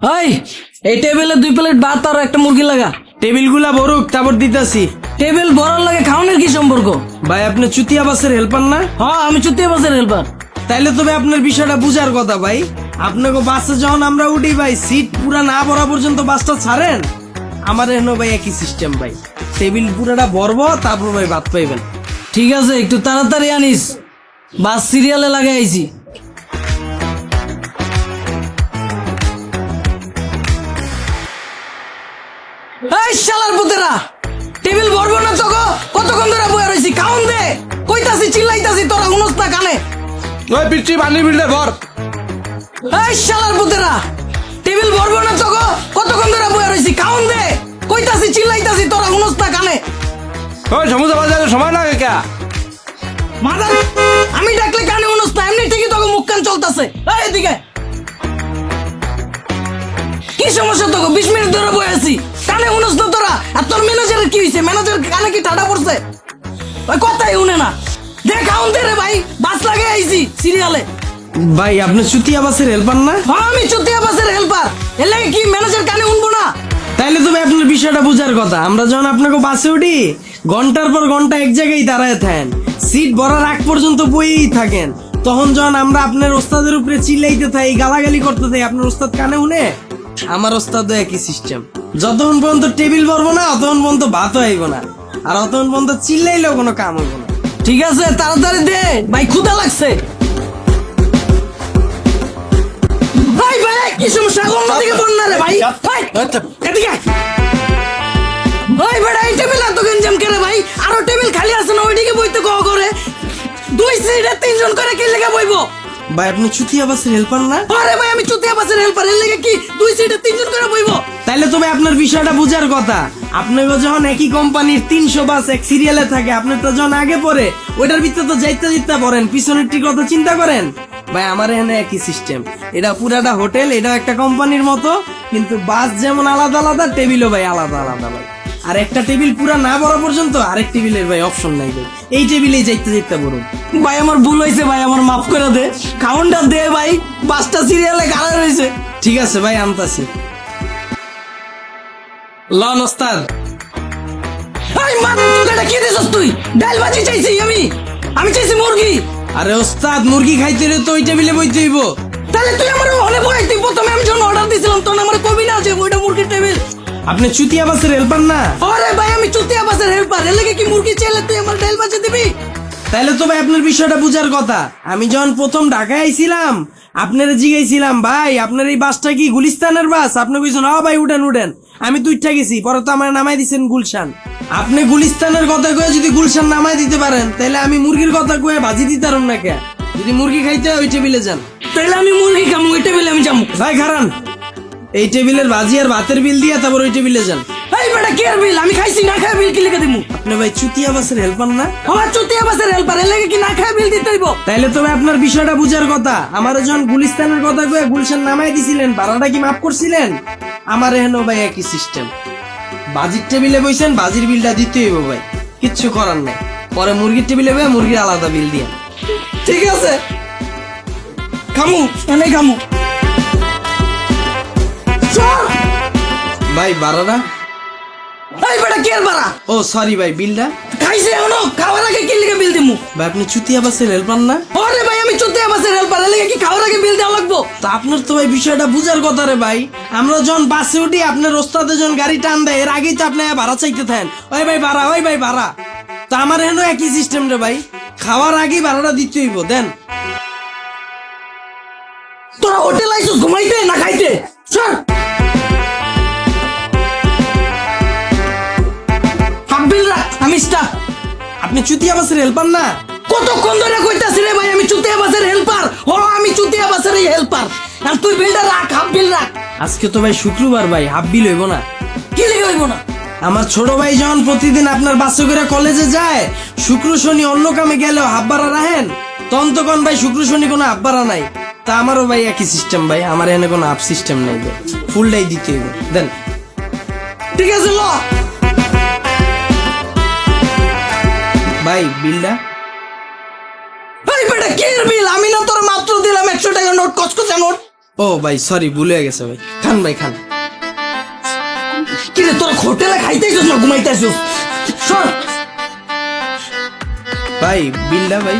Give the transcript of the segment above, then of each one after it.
ওই এই টেবিলে দুই প্লেট ভাত আর একটা মুরগি লাগা। টেবিলগুলা ভরুক তারপর দিতেছি। টেবিল বড়ার লাগে খাওয়ানোর কি সম্পর্ক? ভাই আপনি চুতিয়া বাসের হেল্পার না? হ্যাঁ আমি চুতিয়া বাসের হেল্পার তাইলে তবে আপনার বিষয়টা বুঝার কথা ভাই। আপনাকে বাসে যখন আমরা উঠি ভাই সিট পুরা না ভরা পর্যন্ত বাসটা ছাড়েন? আমার এখানে ভাই একই সিস্টেম ভাই। টেবিল পুরাটা ভরব তারপর ভাই ভাত পাইবেন। ঠিক আছে একটু তাড়াতাড়ি আনিস। বাস সিরিয়ালে লাগাইছি এই শালার পুতেরা। টেবিল ভরবো না তো গো কতক্ষণ ধরে বয়ে রয়েছি কাউন দে কইতাছি চিল্লাইতাছি তোরা উনস না কানে। ওই পিচ্ছি পানির বিলটা ভর এই শালার পুতেরা টেবিল ভরবো না তো গো কতক্ষণ ধরে বয়ে রয়েছি কাউন দে কইতাছি চিল্লাইতাছি তোরা উনস না কানে। ওই সমুদ্র বাজারে সময় লাগে কে? মাদার আমি ডাকলে কানে উনস না এমনি ঠিকই তোকে মুখ কান চলতেছে। এই এদিকে। কি সমস্যা তোকে বিশ মিনিট ধরে বয়ে আছি। কানে উনস না তোরা। আর তোর ম্যানেজারের কি হয়েছে ম্যানেজার কানে কি ঠাডা পড়ছে? ওই কথাই উনে না। দেখ দে রে ভাই বাস লাগে আইছি সিরিয়ালে ভাই আপনি চুতিয়া বাসের হেল্পার না? হ্যাঁ আমি চুতিয়া বাসের হেল্পার এর লাগে কি ম্যানেজার কানে উনবো না? তাইলে তো ভাই আপনার বিষয়টা বুঝার কথা। আমরা যখন আপনাকে বাসে উঠি ঘণ্টার পর ঘণ্টা এক জায়গায় দাঁড়ায় থাকেন। সিট ভরার আগ পর্যন্ত বইয়েই থাকেন। তখন যখন আমরা আপনার ওস্তাদের উপরে চিল্লাইতে থাই গালাগালি করতে থাই আপনার ওস্তাদ কানে শুনে আমার ওস্তাদ একই সিস্টেম যতক্ষণ পর্যন্ত টেবিল ভরবো না অতক্ষণ পর্যন্ত ভাতও আইব না। আর অতক্ষণ পর্যন্ত চিল্লাইলেও কোনো কাম হইব না। ঠিক আছে তাড়াতাড়ি দে। ভাই ক্ষুধা লাগছে। ভাই ভাই কি সমস্যা? অন্যদিকে বল না রে ভাই। ভাই, এদিকে। ভাই বেড়া এই টেবিল এত গঞ্জাম করে ভাই? আরও টেবিল খালি আছে না ওইদিকে বইতে কো করে। দুই সিটে তিনজন করে কি লেগে বইবো? ভাই আপনি চুতিয়া বাসের হেল্পার না? আরে ভাই আমি চুতিয়া বাসের হেল্পার এর লেগে কি দুই সিটে তিনজন করে বইবো? তাইলে তবে আপনার বিষয়টা বুঝার কথা। আপনাকে যখন একই কোম্পানির তিনশো বাস এক সিরিয়ালে থাকে আপনি তো যখন আগে পরে ওইটার ভিতরে তো যাইতে যাইতে পড়েন পিছনের ঠিক কথা চিন্তা করেন? ভাই আমার এখানে একই সিস্টেম এটা পুরাটা হোটেল এটাও একটা কোম্পানির মতো কিন্তু বাস যেমন আলাদা আলাদা টেবিলও ভাই আলাদা আলাদা ভাই। আর একটা টেবিল পুরা না বড় পর্যন্ত আরেক টেবিলের ভাই অপশন নাই ভাই। এই টেবিলেই যাইতে যাইতে বলুন ভাই, আমার ভুল হয়েছে ভাই, আমার মাফ করে দে। খাউনটা দে ভাই, পাঁচটা সিরিয়ালে গালা রয়েছে ঠিক আছে ভাই, আনতাছি। লন ওস্তাদ এই মা তোকে কি দিছস তুই? ডাল ভাজি চাইছি আমি। আমি চাইছি মুরগি। আরে ওস্তাদ, মুরগি খাইতে রে তো ওই টেবিলে বইতে হইব। তাহলে তুই আমার হলে বয়াইতি প্রথমে আমি যখন অর্ডার দিছিলাম, তখন আমার কবি না যে ওইটা মুরগির টেবিল। আপনি চুতিয়া বাসের হেল্পার না? আরে ভাই আমি চুতিয়া বাসের হেল্পার এর লাগে কি মুরগি চাইলে তুই আমার ডাল ভাজি দিবি? তাইলে তো ভাই আপনার বিষয়টা বুঝার কথা। আমি যখন প্রথম ঢাকায় আইছিলাম আপনারা জিগাইছিলাম ভাই আপনার এই বাসটা কি গুলিস্তানের বাস? আপনি কইছেন হ ভাই উঠেন উঠেন। আমি তো উঠা গেছি পরে তো আমার নামাই দিছেন গুলশান। আপনি গুলিস্তানের কথা কয়ে যদি গুলশান নামাই দিতে পারেন তাহলে আমি মুরগির কথা কয়ে ভাজি দিতে পারুন না কে? যদি মুরগি খাইতে হয় ওই টেবিলে যান। তাহলে আমি মুরগি খামু ওই টেবিলে আমি যাব ভাই খারান এই টেবিলের ভাজি আর ভাতের বিল দিয়ে তারপর ওই টেবিলে যান। এই বেটা কে বিল? আমি খাইছি না খাই বিল কি লিখে দিমু? আপনি ভাই চুতিয়া বাসের হেল্পার না? আমার চুতিয়া বাসের হেল্পার এর লাগে কি না খাই বিল দিতে হইব? তাইলে তবে আপনার বিষয়টা বুঝার কথা। আমার যখন গুলিস্তানের কথা কয়ে গুলশান নামাই দিছিলেন ভাড়াটা কি মাফ করছিলেন? আমার ভাই একই সিস্টেম বাজির টেবিলে বইছেন বাজির বিলটা দিতে হইব ভাই। কিচ্ছু করার নাই। পরে মুরগির টেবিলে বয়ে মুরগির আলাদা বিল দিয়ে। ঠিক আছে। খামু এনে খামু। চল ভাই ভাড়াটা এই বেটা কে বাড়া? ও সরি ভাই বিলটা খাইছে এখনও? খাওয়ার আগে কি লিখে বিল দিমু? ভাই আপনি চুতিয়া বাসের হেল্পার না? আরে ভাই আমি চুতিয়া বাসের হেল্পার এর লাগে কি খাওয়ার আগে বিল দেওয়া লাগবো? তা আপনার তো ভাই বিষয়টা বুঝার কথা রে ভাই। আমরা যখন বাসে উঠি আপনার ওস্তাদে যখন গাড়ি টান দেয় এর আগেই তো আপনি ভাড়া চাইতে থাকেন। ওই ভাই ভাড়া ওই ভাই ভাড়া তা আমার এখানে একই সিস্টেম রে ভাই। খাওয়ার আগেই ভাড়াটা দিতে হইব দেন। তোরা হোটেল আইসুস ঘুমাইতে না খাইতে? চল। রাখ আমি স্টাফ আপনি চুতিয়া বাসের হেল্পার না? কতক্ষণ ধরে কইতাছি রে ভাই আমি চুতিয়া বাসের হেল্পার ও আমি চুতিয়া বাসের হেল্পার আর তুই বিলটা রাখ রাখ আজকে তো ভাই শুক্রবার ভাই হইব না। কি লিখে হইব না? আমার ছোট ভাই যখন প্রতিদিন আপনার বাসে করে কলেজে যায় শুক্র শনি অন্য কামে গেলেও ভাড়া রাখেন তখন তো কোন ভাই শুক্র শনি কোনো ভাড়া নাই। তা আমারও ভাই একই সিস্টেম ভাই আমার এখানে কোনো হাফ সিস্টেম নাই ভাই। ফুলটাই দিতে হইব। দেন। ঠিক আছে ল। ভাই বিলটা এই বেটা, কি বিল আমি না তোর মাত্র দিলাম একশো টাকা নোট, কচকচা নোট। ও ভাই সরি ভুল গেছে ভাই। খান ভাই, খান। কি রে, তোর হোটেলে খাইতেছিস না ঘুমাইতেছিস সর। ভাই বিলটা ভাই।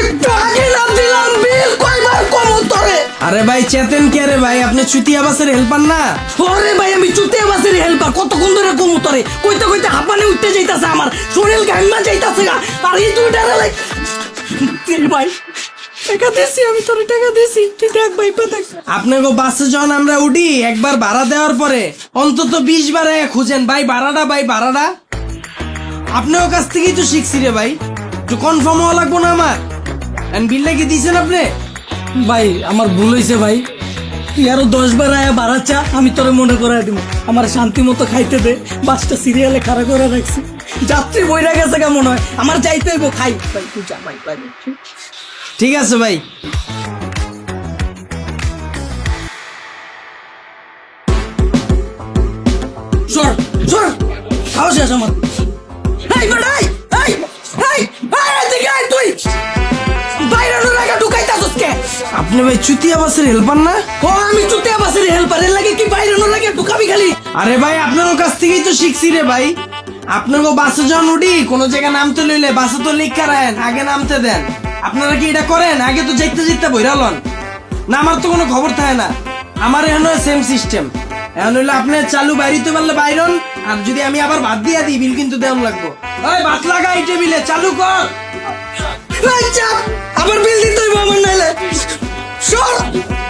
একটু আগে না দিলাম বিল কয়বার কম তোরে? আরে ভাই চেতেন কে রে ভাই? আপনি চুতিয়া বাসের হেল্পার না? ওরে ভাই আমি চুতে বাসের হেল্পার কতক্ষণ ধরে কম তোরে? কইতে কইতে হাঁপানে উঠতে যাইতাছে আমার। শরীর গাইমা যাইতাছে গা। আর এই ডারে লাগ ভাই। টাকা দিছি আমি তোরে টাকা দিছি। তুই দেখ ভাই পা দেখ। আপনাকে বাসে যখন আমরা উঠি একবার ভাড়া দেওয়ার পরে অন্তত বিশ বার খুঁজেন। ভাই ভাড়াটা ভাই ভাড়াটা। আপনার কাছ থেকেই তো শিখছি রে ভাই। তো কনফার্ম হওয়া লাগবো না আমার। বিলটা কি দিয়েছেন আপনি? ভাই, আমার ভুল হয়েছে ভাই। তুই আরও দশ বার আয়া বাড়াচ্ছা আমি তোরে মনে করে দিব আমার শান্তি মতো খাইতে দে, বাসটা সিরিয়ালে খাড়া করে রাখছি। যাত্রী বইরা গেছে কেমন হয়? আমার যাইতে হইব, খাই। ভাই, তুই যা, ভাই ভাই ঠিক আছে ভাই। সর সর। খাওয়া শেষ আমার। এই বেটাই আপনি ভাই চুতিয়া বাসের হেল্পার না? ও, আমি চুতে বাসের হেল্পার এর লাগে কি বাইরে লাগে? ঢুকাবি খালি। আরে ভাই আপনার কাছ থেকেই তো শিখছি রে ভাই। আপনাকে বাসে যখন উঠি, কোন জায়গায় নামতে লইলে বাসে তো লিখ করায়েন আগে নামতে দেন। আপনারা কি এটা করেন? আগে তো যাইতে যাইতে বইরালন না, আমার তো কোনো খবর থাকে না। আমার এখানে সেম সিস্টেম এখন হইলে আপনি চালু বাইরিতে পারলে বাইরন আর যদি আমি আবার ভাত দিয়া দিই, বিল কিন্তু দেওয়ান লাগবো। ওই ভাত লাগা এই টেবিলে, চালু কর। আবার বিল দিতে হইব আমার নাইলে। Shut up!